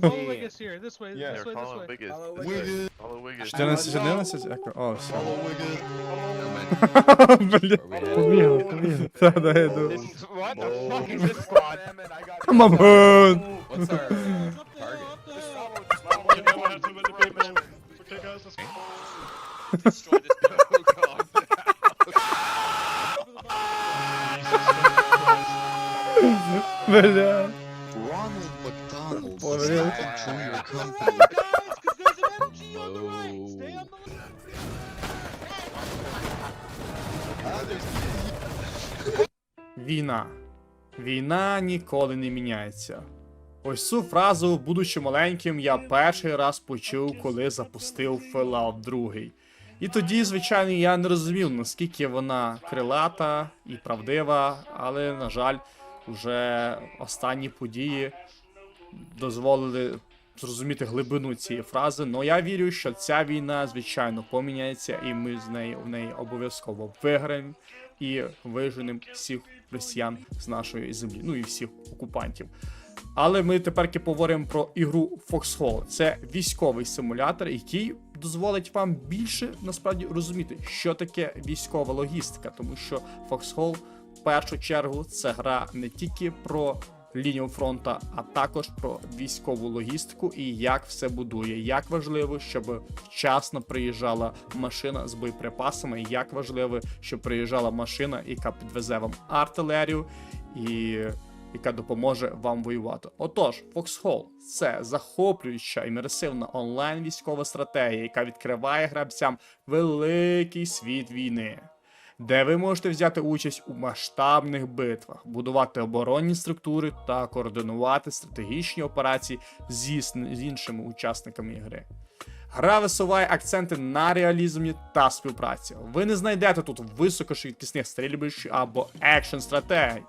Follow Yeah. Wiggis here. This way. Yeah. This They're way. This following way. Wiggins. Follow This Wiggins. way. Follow Wiggins. 14, 11? Як? О, все. Follow Wiggins. Блін. Побігли, побігли. Та, да, я йду. This is what the Oh. fuck is this squad? Damn it, I got Come on, man. What's our uh, target? Just follow, just follow. Your company. Guys, 'cause there's an MG on the right. Stay on the. Війна. Війна ніколи не міняється. Ось цю фразу, будучи маленьким, я перший раз почув, коли запустив Fallout 2. І тоді, звичайно, я не розумів, наскільки вона крилата і правдива, але, на жаль, вже останні події дозволили зрозуміти глибину цієї фрази. Но я вірю, що ця війна, звичайно, поміняється, і ми з неї в неї обов'язково виграємо і виженемо всіх росіян з нашої землі, ну і всіх окупантів. Але ми тепер поговоримо про ігру Foxhole. Це військовий симулятор, який дозволить вам більше насправді розуміти, що таке військова логістика, тому що Foxhole в першу чергу це гра не тільки про лінію фронту, а також про військову логістику і як все будує. Як важливо, щоб вчасно приїжджала машина з боєприпасами, як важливо, щоб приїжджала машина, яка підвезе вам артилерію і яка допоможе вам воювати. Отож, Foxhole – це захоплююча імерсивна онлайн військова стратегія, яка відкриває гравцям великий світ війни. Де ви можете взяти участь у масштабних битвах, будувати оборонні структури та координувати стратегічні операції зі з іншими учасниками ігри. Гра висуває акценти на реалізмі та співпраці. Ви не знайдете тут високошвидкісних стрільбищ або екшн стратегій.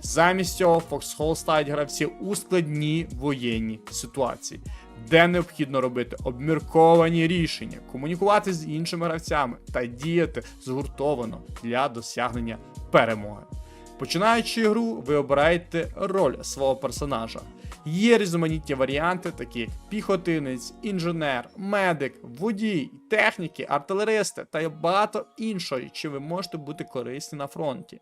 Замість цього Foxhole ставить гравців у складні воєнні ситуації, де необхідно робити обмірковані рішення, комунікувати з іншими гравцями та діяти згуртовано для досягнення перемоги. Починаючи ігру, ви обираєте роль свого персонажа. Є різноманітні варіанти, такі як піхотинець, інженер, медик, водій, техніки, артилеристи та багато іншого, чим ви можете бути корисні на фронті.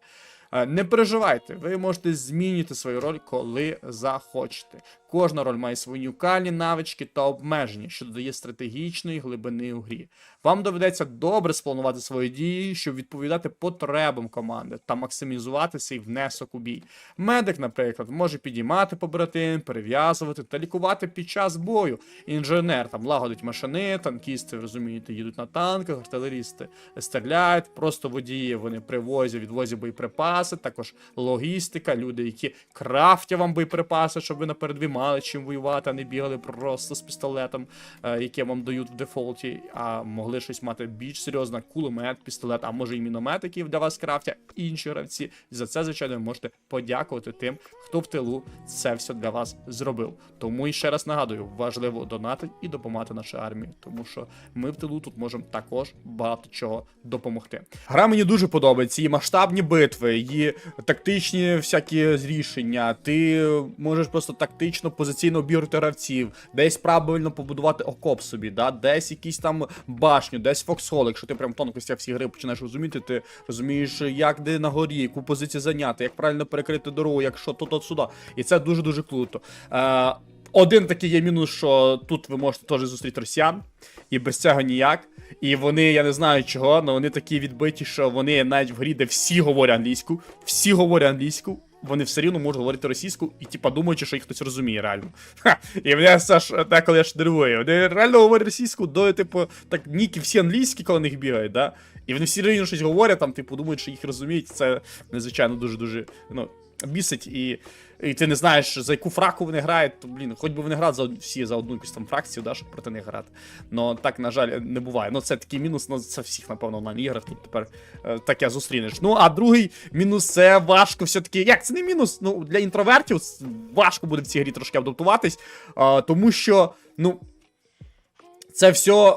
Е, Не переживайте, ви можете змінити свою роль, коли захочете. Кожна роль має свої унікальні навички та обмеження, що додає стратегічної глибини у грі. Вам доведеться добре спланувати свої дії, щоб відповідати потребам команди та максимізувати свій внесок у бій. Медик, наприклад, може підіймати побратим, перев'язувати та лікувати під час бою. Інженер там лагодить машини, танкісти, розумієте, їдуть на танках, артилерісти стріляють, просто водії вони привозять, відвозять боєприпаси, також логістика, люди, які крафтять вам боєприпаси, щоб ви на передовій мали чим воювати, а не бігали просто з пістолетом, е, яке вам дають в дефолті, а могли щось мати більш серйозно, кулемет, пістолет, а може і міномет, який для вас крафтять інші гравці. І за це, звичайно, ви можете подякувати тим, хто в тилу це все для вас зробив. Тому і ще раз нагадую, важливо донатити і допомагати нашій армії, тому що ми в тилу тут можемо також багато чого допомогти. Гра мені дуже подобається. Її масштабні битви, її тактичні всякі рішення. Ти можеш просто тактично позиційно обіграти гравців, десь правильно побудувати окоп собі, да? десь якісь там башню, десь фоксхол. Якщо ти прям тонкостях всі гри починаєш розуміти, ти розумієш, як де на горі, яку позицію зайняти, як правильно перекрити дорогу, якщо то то сюди. І це дуже дуже круто. Е, один такий є мінус, що тут ви можете теж зустріти росіян, і без цього ніяк. І вони, я не знаю чого, але вони такі відбиті, що вони навіть в грі, де всі говорять англійську, всі говорять англійську, вони все рівно можуть говорити російську і типа думаючи, що їх хтось розуміє реально. Ха, і мене Саш так, коли я ж нервує. Вони реально говорять російську, до типу, так ніки всі англійські, коли них бігають, да? І вони всі рівно щось говорять, там, типу, думають, що їх розуміють. Це надзвичайно дуже-дуже ну, бісить. І, і ти не знаєш, за яку фраку вони грають, то, блін, хоч би вони грали за, всі за одну якусь там фракцію, да, щоб проти них грати. Ну так, на жаль, не буває. Ну, це такий мінус, ну це всіх, напевно, онлайн іграх тут тепер е, таке зустрінеш. Ну, а другий мінус це важко все-таки. Як це не мінус? Ну, для інтровертів важко буде в цій грі трошки адаптуватись, е, тому що, ну, це все.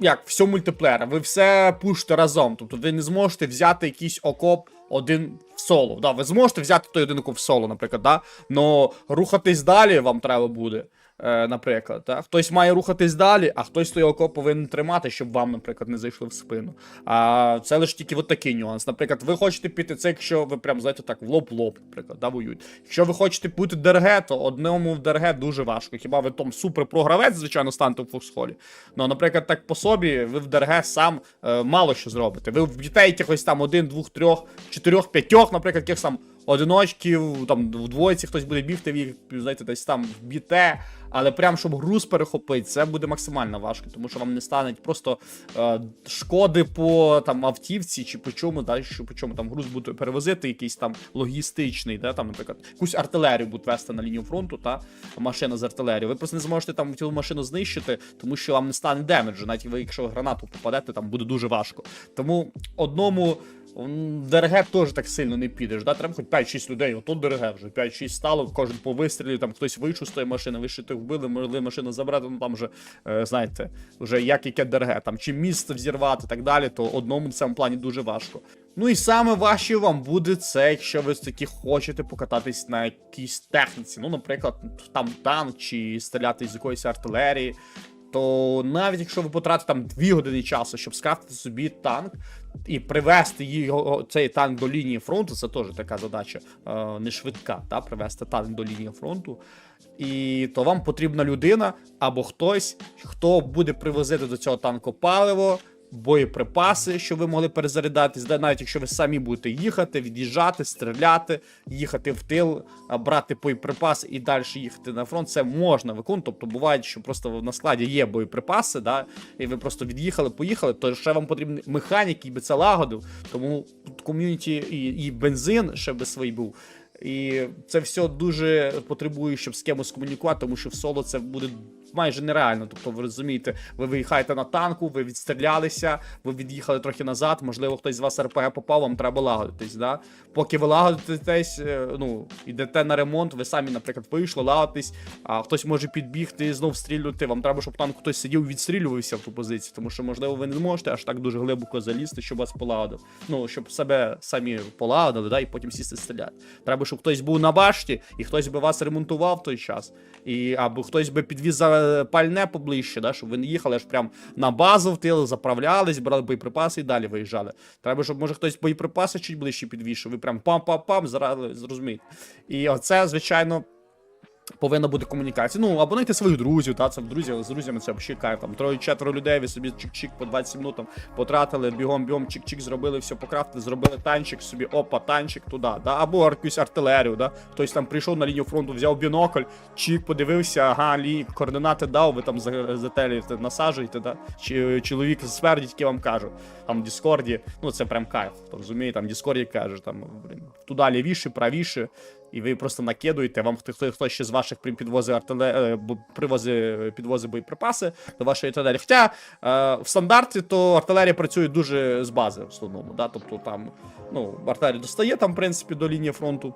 Як, все мультиплеєр, ви все пушите разом. Тобто ви не зможете взяти якийсь окоп один в соло. Да, ви зможете взяти той один в соло, наприклад, да? но рухатись далі вам треба буде. Е, наприклад, та? хтось має рухатись далі, а хтось той окоп повинен тримати, щоб вам, наприклад, не зайшли в спину. А це лише тільки от такий нюанс. Наприклад, ви хочете піти це, якщо ви прям знаєте так, в лоб-лоб, наприклад, да, воюють. Якщо ви хочете бути ДРГ, то одному в ДРГ дуже важко. Хіба ви там суперпрогравець, звичайно, станете в фоксхолі. Ну, наприклад, так по собі, ви в ДРГ сам е, мало що зробите. Ви вб'єте якихось там один, двох, трьох, чотирьох, п'ятьох, наприклад, якихось там одиночків, там в двоєці хтось буде бігти, ви знаєте, десь там вб'єте. Але прям щоб груз перехопити, це буде максимально важко, тому що вам не стане просто е, шкоди по там автівці чи по чому, да, що по чому там груз буде перевозити, якийсь там логістичний, да, там, наприклад, якусь артилерію будуть вести на лінію фронту, та машина з артилерією. Ви просто не зможете там цю машину знищити, тому що вам не стане демеджу. Навіть ви, якщо в гранату попадете, там буде дуже важко. Тому одному. ДРГ теж так сильно не підеш, да? Треба хоч 5-6 людей, ото ДРГ вже 5-6 стало, кожен по вистрілі, там хтось вийшов з тої машини, ви ще тих вбили, могли машину забрати, ну там вже, е, знаєте, вже як яке ДРГ, там чи місце взірвати і так далі, то одному в цьому плані дуже важко. Ну і саме важче вам буде це, якщо ви таки хочете покататись на якійсь техніці. Ну, наприклад, там танк чи стріляти з якоїсь артилерії. То навіть якщо ви потратите там 2 години часу, щоб скрафтити собі танк і привести його цей танк до лінії фронту, це теж така задача е, не швидка, та привести танк до лінії фронту. І то вам потрібна людина або хтось, хто буде привозити до цього танку паливо, боєприпаси, щоб ви могли перезарядатись, да, навіть якщо ви самі будете їхати, від'їжджати, стріляти, їхати в тил, брати боєприпаси і далі їхати на фронт, це можна виконувати. Тобто буває, що просто на складі є боєприпаси, да, і ви просто від'їхали, поїхали, то ще вам потрібен механік, який би це лагодив. Тому тут ком'юніті і, і бензин ще би свій був. І це все дуже потребує, щоб з кимось комунікувати, тому що в соло це буде майже нереально. Тобто, ви розумієте, ви виїхаєте на танку, ви відстрілялися, ви від'їхали трохи назад. Можливо, хтось з вас РПГ попав, вам треба лагодитись. Да? Поки ви лагодитесь, е, ну йдете на ремонт, ви самі, наприклад, вийшли, лагодитесь, а хтось може підбігти і знов стрілювати. Вам треба, щоб танк хтось сидів відстрілювався в ту позицію, тому що, можливо, ви не можете аж так дуже глибоко залізти, щоб вас полагодив. Ну, щоб себе самі полагодили, да, і потім сісти стріляти. Треба, щоб хтось був на башті, і хтось би вас ремонтував в той час. І, або хтось би підвіз за пальне поближче, да, щоб ви не їхали аж прям на базу в тил, заправлялись, брали боєприпаси і далі виїжджали. Треба, щоб може хтось боєприпаси чуть ближче підвішив, ви прям пам-пам-пам, зрозумієте. І оце, звичайно. Повинна бути комунікація. Ну, або знайти своїх друзів, та це друзі, з друзями це взагалі кайф. Там троє-четверо людей, ви собі чик-чик по 20 минут там потратили, бігом-бігом, чик-чик, зробили все покрафтили, зробили танчик собі, опа, танчик туди, да? або якусь артилерію, да? Хтось там прийшов на лінію фронту, взяв бінокль, чик, подивився, ага, лі, координати дав, ви там за- зателюєте, насаджуєте, да? Чи чоловік спереді тільки вам каже, там в Діскорді, ну це прям кайф, розумієте, там в Діскорді каже, там, блін, туди лівіше, правіше, і ви просто накидуєте, вам хто, хто, ще з ваших при- підвозить артиле... привози підвози боєприпаси до вашої артилерії. Хоча е, в стандарті то артилерія працює дуже з бази в основному. Да? Тобто там ну, артилерія достає там, в принципі, до лінії фронту.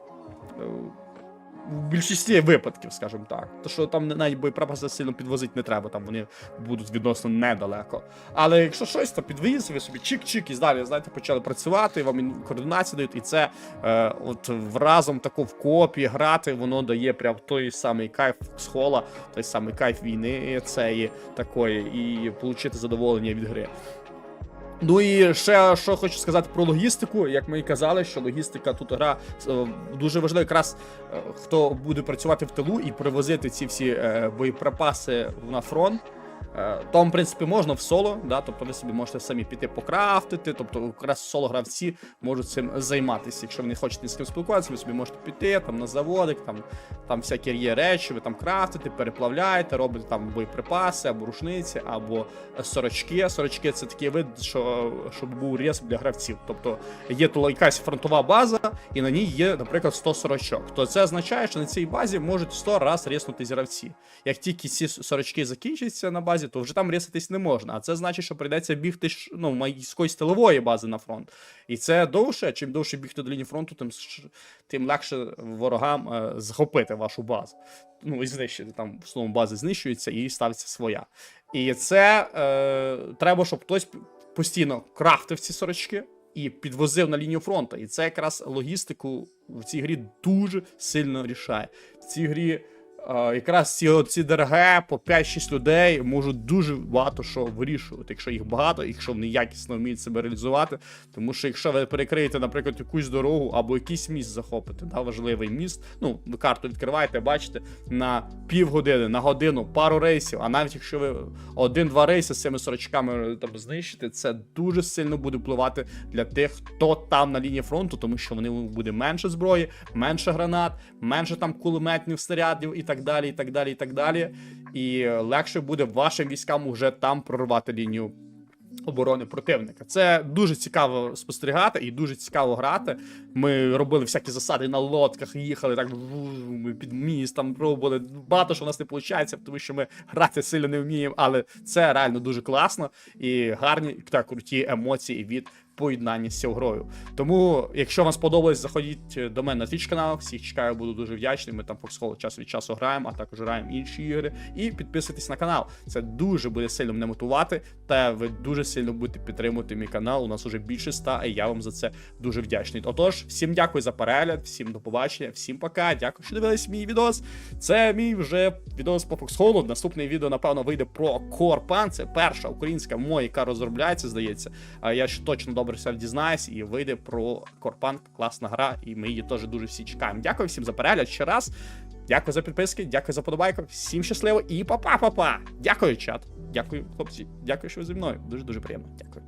В більшості випадків, скажімо так. То що там навіть боєприпаси сильно підвозити не треба, там вони будуть відносно недалеко. Але якщо щось, то підвіз, собі чик-чик і далі, знаєте, почали працювати, вам координацію дають, і це е, от разом тако в копі грати, воно дає прям той самий кайф схола, той самий кайф війни цієї такої, і отримати задоволення від гри. Ну і ще що хочу сказати про логістику. Як ми і казали, що логістика тут гра е, дуже важлива. Якраз е, хто буде працювати в тилу і привозити ці всі е, боєприпаси на фронт. Е, Там, в принципі, можна в соло, да, тобто ви собі можете самі піти покрафтити, тобто якраз соло гравці можуть цим займатися. Якщо ви не хочете з ким спілкуватися, ви собі можете піти там на заводик, там, там всякі є речі, ви там крафтите, переплавляєте, робите там боєприпаси або рушниці, або сорочки. Сорочки це такий вид, що щоб був рез для гравців. Тобто є тут якась фронтова база, і на ній є, наприклад, 100 сорочок. То це означає, що на цій базі можуть 100 раз резнутись гравці. Як тільки ці сорочки закінчаться на базі, то вже там реситись не можна. А це значить, що прийдеться бігти ну, майської тилової бази на фронт. І це довше. Чим довше бігти до лінії фронту, тим, тим легше ворогам е, захопити вашу базу. Ну і знищити там в основному база знищується і ставиться своя. І це е, треба, щоб хтось постійно крафтив ці сорочки і підвозив на лінію фронту. І це якраз логістику в цій грі дуже сильно рішає. В цій грі якраз ці, ці ДРГ по 5-6 людей можуть дуже багато що вирішувати, якщо їх багато, якщо вони якісно вміють себе реалізувати. Тому що якщо ви перекриєте, наприклад, якусь дорогу або якийсь міст захопите, да, важливий міст, ну, ви карту відкриваєте, бачите, на півгодини, на годину, пару рейсів, а навіть якщо ви один-два рейси з цими сорочками там знищите, це дуже сильно буде впливати для тих, хто там на лінії фронту, тому що вони буде менше зброї, менше гранат, менше там кулеметних снарядів і так далі, і так далі, і так далі. І легше буде вашим військам уже там прорвати лінію оборони противника. Це дуже цікаво спостерігати і дуже цікаво грати. Ми робили всякі засади на лодках, їхали так ми під міст, там пробували. Багато що у нас не виходить, тому що ми грати сильно не вміємо, але це реально дуже класно і гарні та круті емоції від поєднання з цією грою. Тому, якщо вам сподобалось, заходіть до мене на Twitch канал. Всіх чекаю, буду дуже вдячний. Ми там Foxhole час від часу граємо, а також граємо інші ігри. І підписуйтесь на канал. Це дуже буде сильно мене мотивувати, та ви дуже сильно будете підтримувати мій канал. У нас уже більше ста, і я вам за це дуже вдячний. Отож, всім дякую за перегляд, всім до побачення, всім пока. Дякую, що дивились мій відос. Це мій вже відос по Foxhole. Наступне відео, напевно, вийде про Корпан. Це перша українська моя, яка розробляється, здається. А я ж точно добре все дізнаюсь, і вийде про Корпан. Класна гра, і ми її теж дуже всі чекаємо. Дякую всім за перегляд ще раз. Дякую за підписки, дякую за подобайку. Всім щасливо і па-па-па-па. Дякую, чат. Дякую, хлопці. Дякую, що ви зі мною. Дуже дуже приємно. Дякую.